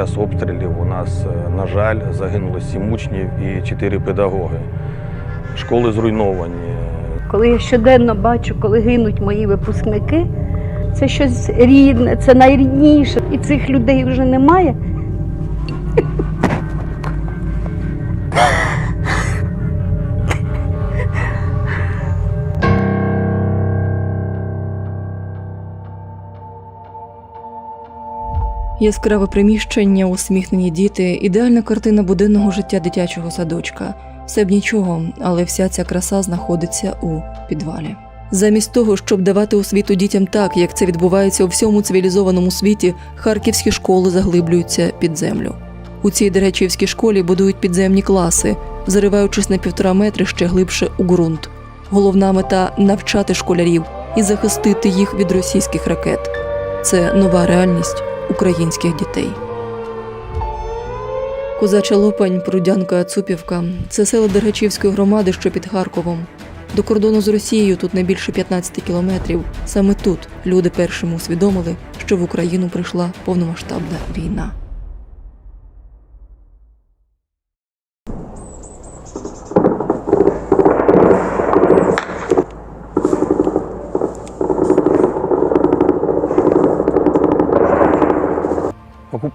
час обстрілів у нас, е, на жаль, загинуло сім учнів і чотири педагоги. Школи зруйновані. Коли я щоденно бачу, коли гинуть мої випускники, це щось рідне, це найрідніше. І цих людей вже немає. Яскраве приміщення, усміхнені діти, ідеальна картина буденного життя дитячого садочка. Все б нічого, але вся ця краса знаходиться у підвалі. Замість того, щоб давати освіту дітям так, як це відбувається у всьому цивілізованому світі, харківські школи заглиблюються під землю. У цій Деречівській школі будують підземні класи, зариваючись на півтора метри ще глибше у ґрунт. Головна мета навчати школярів і захистити їх від російських ракет. Це нова реальність українських дітей. Козача Лопань, Прудянка, Цупівка це села Дергачівської громади, що під Харковом. До кордону з Росією тут не більше 15 кілометрів. Саме тут люди першими усвідомили, що в Україну прийшла повномасштабна війна.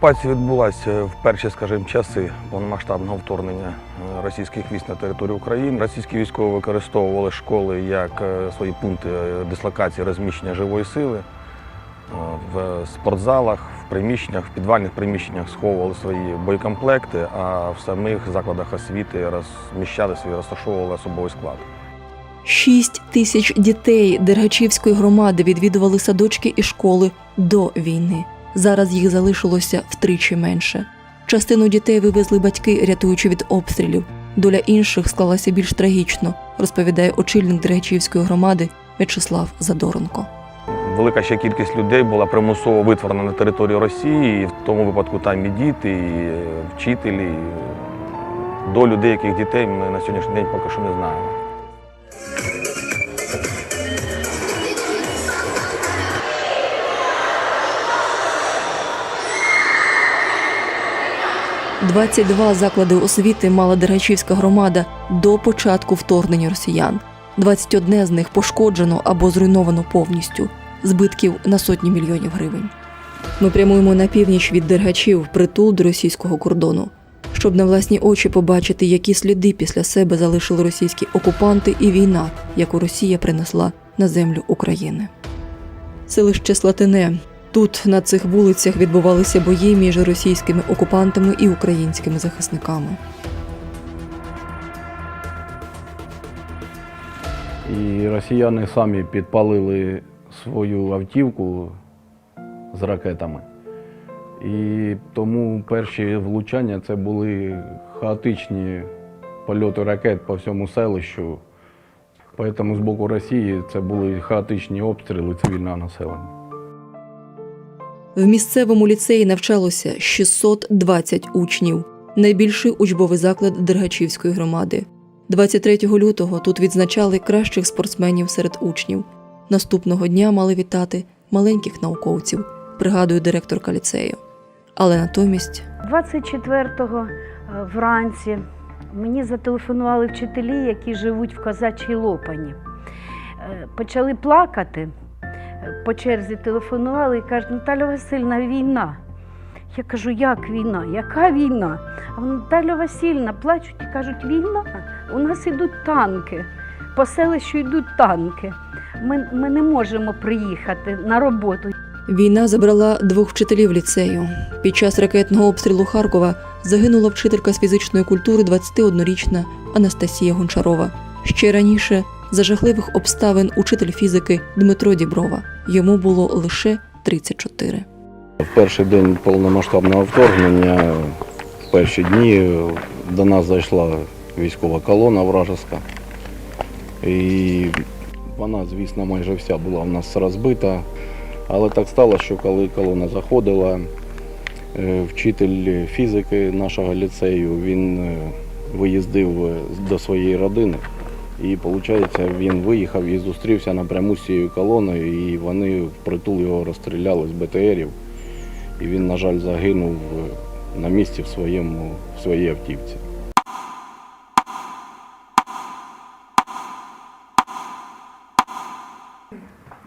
Окупація відбулася в перші, скажімо, часи повномасштабного вторгнення е, російських військ на територію України. Російські військові використовували школи як е, свої пункти е, дислокації розміщення живої сили. В спортзалах, в приміщеннях, в підвальних приміщеннях сховували свої боєкомплекти, а в самих закладах освіти розміщали свій, розташовували особовий склад. Шість тисяч дітей Дергачівської громади відвідували садочки і школи до війни. Зараз їх залишилося втричі менше. Частину дітей вивезли батьки, рятуючи від обстрілів. Доля інших склалася більш трагічно, розповідає очільник Дергачівської громади В'ячеслав Задоренко. Велика ще кількість людей була примусово витворена на територію Росії, і в тому випадку там і діти, і е, вчителі. І Долю деяких дітей ми на сьогоднішній день поки що не знаємо. – 22 заклади освіти мала Дергачівська громада до початку вторгнення росіян. 21 з них пошкоджено або зруйновано повністю, збитків на сотні мільйонів гривень. Ми прямуємо на північ від Дергачів, притул до російського кордону, щоб на власні очі побачити, які сліди після себе залишили російські окупанти і війна, яку Росія принесла на землю України. Селище Слатине. Тут на цих вулицях відбувалися бої між російськими окупантами і українськими захисниками. І росіяни самі підпалили свою автівку з ракетами. І тому перші влучання це були хаотичні польоти ракет по всьому селищу. Тому з боку Росії це були хаотичні обстріли цивільного населення. В місцевому ліцеї навчалося 620 учнів, найбільший учбовий заклад Дергачівської громади. 23 лютого тут відзначали кращих спортсменів серед учнів. Наступного дня мали вітати маленьких науковців, пригадує директорка ліцею. Але натомість 24-го е, вранці мені зателефонували вчителі, які живуть в Козачій Лопані. Е, Почали плакати, по черзі телефонували і кажуть, Наталя Васильівна, війна. Я кажу, як війна? Яка війна? А Наталя Васильівна плачуть і кажуть, війна, у нас йдуть танки, по селищу йдуть танки. Ми, ми не можемо приїхати на роботу. війна забрала двох вчителів ліцею. Під час ракетного обстрілу Харкова загинула вчителька з фізичної культури 21-річна Анастасія Гончарова. Ще раніше за жахливих обставин учитель фізики Дмитро Діброва. Йому було лише 34. В перший день повномасштабного вторгнення, в перші дні до нас зайшла військова колона вражеська. І вона, звісно, майже вся була в нас розбита. Але так сталося, що коли колона заходила, е, вчитель фізики нашого ліцею він е, виїздив е, до своєї родини. І виходить, він виїхав і зустрівся напряму з цією колоною, і вони впритул його розстріляли з БТРів. І він, на жаль, загинув е, на місці в, своєму, в своїй автівці.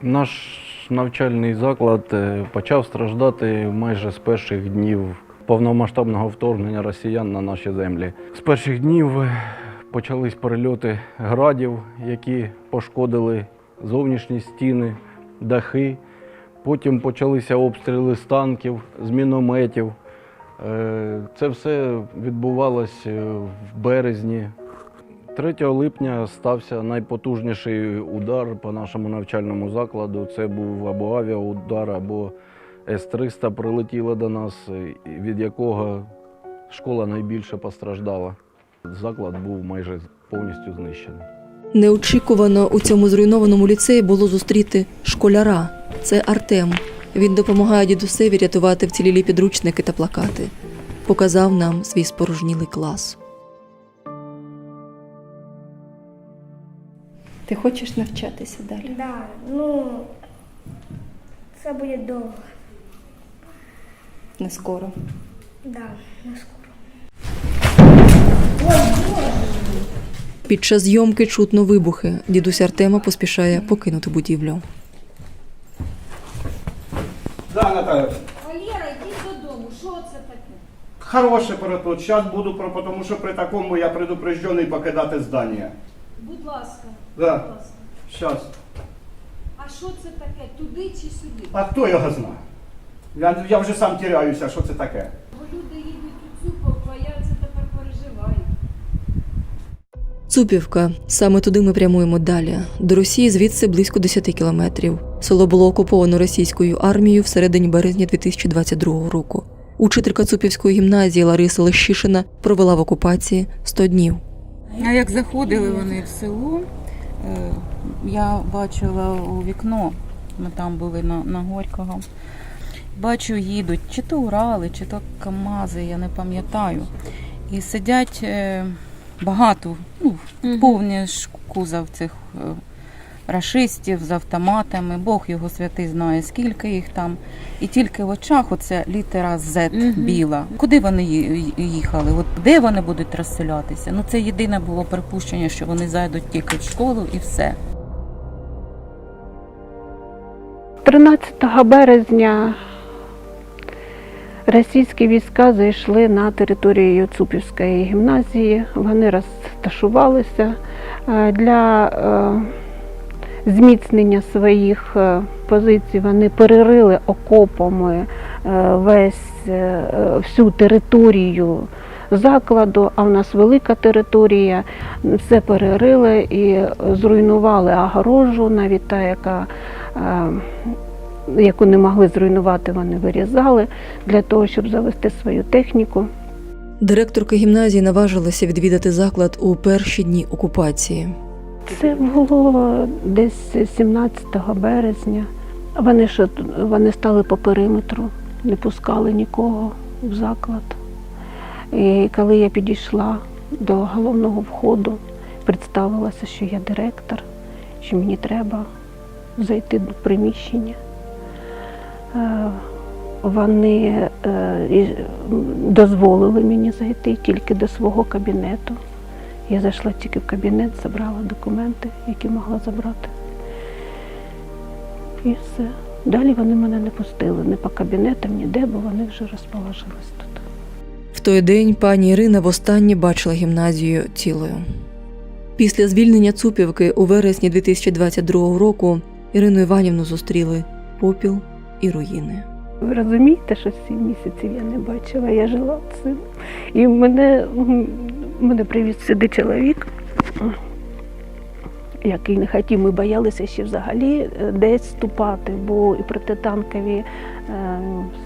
Наш навчальний заклад е, почав страждати майже з перших днів повномасштабного вторгнення росіян на наші землі. З перших днів е, почались перельоти градів, які пошкодили зовнішні стіни, дахи. Потім почалися обстріли з танків, з мінометів. Е, Це все відбувалось е, в березні 3 липня стався найпотужніший удар по нашому навчальному закладу. Це був або авіаудар, або С-300 прилетіло до нас, від якого школа найбільше постраждала. Заклад був майже повністю знищений. Неочікувано у цьому зруйнованому ліцеї було зустріти школяра. Це Артем. Він допомагає дідусеві рятувати вцілілі підручники та плакати. Показав нам свій спорожнілий клас. Ти хочеш навчатися далі? Да, ну це буде довго. Не скоро. Да, не скоро. Під час зйомки чутно вибухи. Дідусь Артема поспішає покинути будівлю. Да, Наталя. Валера, йди додому. Що це таке? Хороше про то. Зараз буду про, тому що при такому я предупреждений покидати здання. Будь ласка, Да. будь ласка. Зараз. А що це таке? Туди чи сюди? А хто його знає? Я, я вже сам тіряюся, що це таке. Бо люди їдуть у цю а я це тепер переживаю. Цупівка. Саме туди ми прямуємо далі. До Росії звідси близько 10 кілометрів. Село було окуповано російською армією в середині березня 2022 року. Учителька Цупівської гімназії Лариса Лещишина провела в окупації 100 днів. А як заходили вони в село, е, я бачила у вікно, ми там були на, на Горького. Бачу, їдуть чи то Урали, чи то Камази, я не пам'ятаю. І сидять е, багато, ну, повні ж кузов цих е, рашистів з автоматами. Бог його святий знає, скільки їх там. І тільки в очах оця літера Z біла. Куди вони ї- їхали? От де вони будуть розселятися? Ну це єдине було припущення, що вони зайдуть тільки в школу і все. 13 березня російські війська зайшли на територію Цупівської гімназії. Вони розташувалися е, для е, зміцнення своїх е, позицій. Вони перерили окопами весь, всю територію закладу, а в нас велика територія. Все перерили і зруйнували огорожу, навіть та, яка яку не могли зруйнувати, вони вирізали для того, щоб завести свою техніку. Директорка гімназії наважилася відвідати заклад у перші дні окупації. Це було десь 17 березня. Вони що вони стали по периметру, не пускали нікого в заклад. І коли я підійшла до головного входу, представилася, що я директор, що мені треба зайти до приміщення. Е, Вони е, дозволили мені зайти тільки до свого кабінету. Я зайшла тільки в кабінет, забрала документи, які могла забрати. І все. Далі вони мене не пустили ні по кабінетам, ніде, бо вони вже розположились тут. В той день пані Ірина востаннє бачила гімназію цілою. Після звільнення Цупівки у вересні 2022 року Ірину Іванівну зустріли попіл і руїни. Ви розумієте, що сім місяців я не бачила, я жила цим. І мене, мене привіз сюди чоловік, який не хотів, ми боялися ще взагалі е, десь ступати, бо і протитанкові е,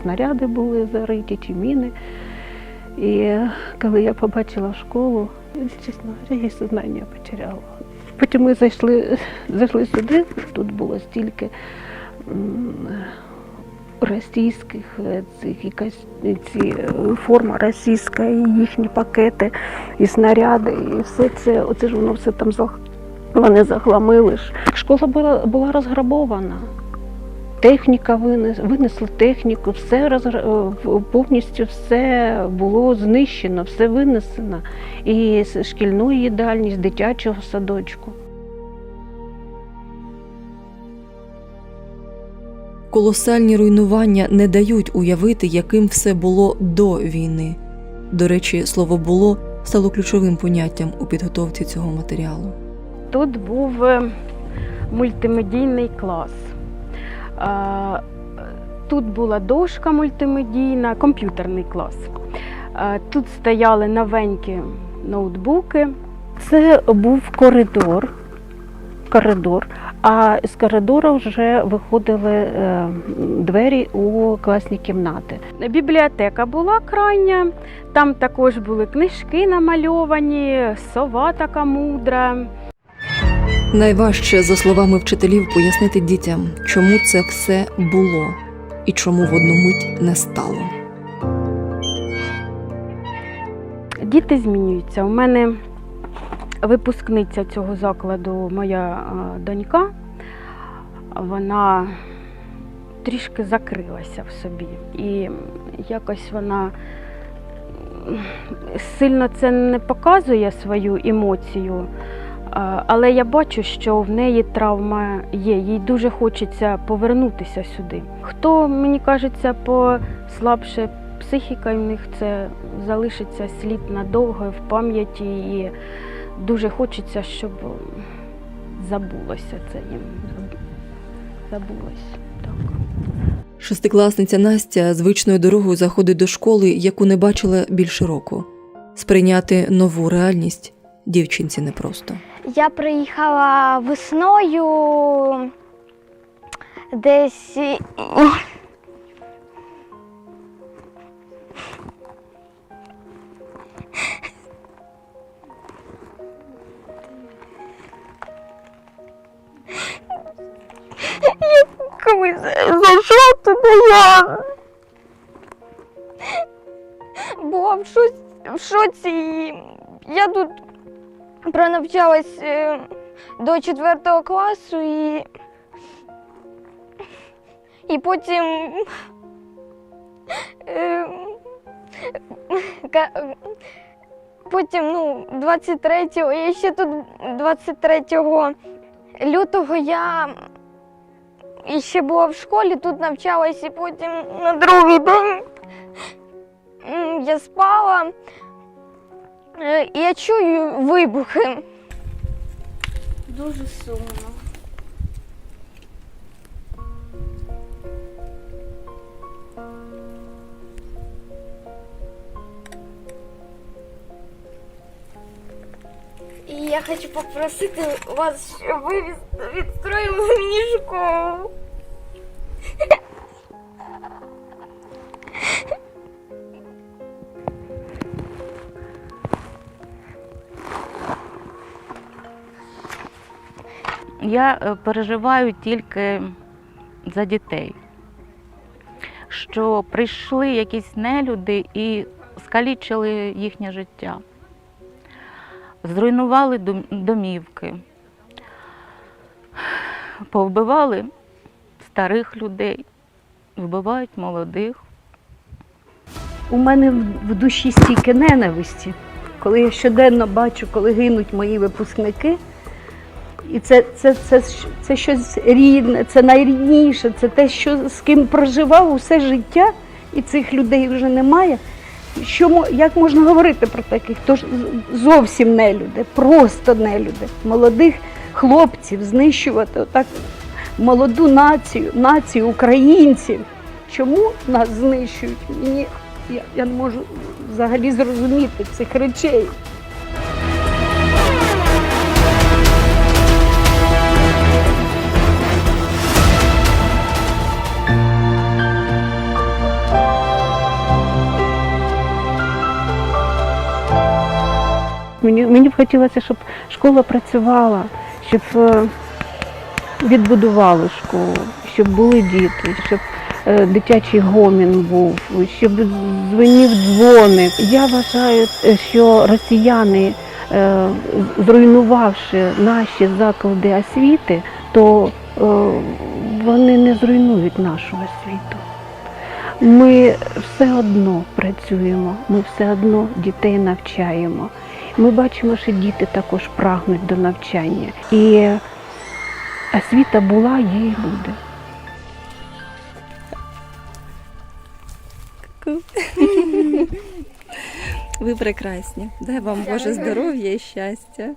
снаряди були зариті, чи міни. І коли я побачила школу, чесно я сознання потеряла. Потім ми зайшли, зайшли сюди, тут було стільки російських е, цих якась е, ці е, форма російська, і їхні пакети, і снаряди, і все це, оце ж воно все там зах- вони захламили ж. Школа була, була розграбована. техніка винес, винесли техніку, все е, повністю все було знищено, все винесено. І з шкільної їдальні, дитячого садочку. Колосальні руйнування не дають уявити, яким все було до війни. До речі, слово було стало ключовим поняттям у підготовці цього матеріалу. Тут був е, мультимедійний клас. Тут була дошка мультимедійна, комп'ютерний клас. Тут стояли новенькі ноутбуки. Це був коридор, коридор, а з коридору вже виходили е, двері у класні кімнати. Бібліотека була крайня, там також були книжки намальовані, сова така мудра. Найважче, за словами вчителів, пояснити дітям, чому це все було і чому в одну мить не стало. Діти змінюються. У мене випускниця цього закладу, моя е, донька. Вона трішки закрилася в собі. І якось вона сильно це не показує свою емоцію. е, Але я бачу, що в неї травма є, їй дуже хочеться повернутися сюди. Хто, мені кажеться, послабше психіка в них це залишиться слід надовго в пам'яті і дуже хочеться, щоб забулося це їм. Забулося. Так. Шестикласниця Настя звичною дорогою заходить до школи, яку не бачила більше року. Сприйняти нову реальність дівчинці непросто. Я приїхала весною десь. Коли зайшла туди, я була в шоці, в шоці. Я тут пронавчалась е, до 4 класу і, і потім е, потім, ну, 23-го, я ще тут 23 лютого я ще була в школі, тут навчалась, і потім на другий день я спала. І Я чую вибухи. Дуже сумно. Я хочу попросити вас, щоб ви відстроїли мені школу. Я е, переживаю тільки за дітей, що прийшли якісь нелюди і скалічили їхнє життя, зруйнували домівки, повбивали старих людей, вбивають молодих. У мене в- душі стільки ненависті, коли я щоденно бачу, коли гинуть мої випускники. І це, це, це, щ- це щось рідне, це найрідніше, це те, що з ким проживав усе життя, і цих людей вже немає. Що, як можна говорити про таких? Тож зовсім не люди, просто не люди. Молодих хлопців знищувати отак молоду націю, націю українців. Чому нас знищують? Мені я, я не можу взагалі зрозуміти цих речей. Мені, мені б хотілося, щоб школа працювала, щоб е, відбудували школу, щоб були діти, щоб е, дитячий гомін був, щоб дзвенів дзвони. Я вважаю, е, що росіяни, зруйнувавши наші заклади освіти, то вони не зруйнують нашу освіту. Ми все одно працюємо, ми все одно дітей навчаємо. Ми бачимо, що діти також прагнуть до навчання. І освіта була, є і буде. Ви прекрасні. Дай вам Боже здоров'я і щастя.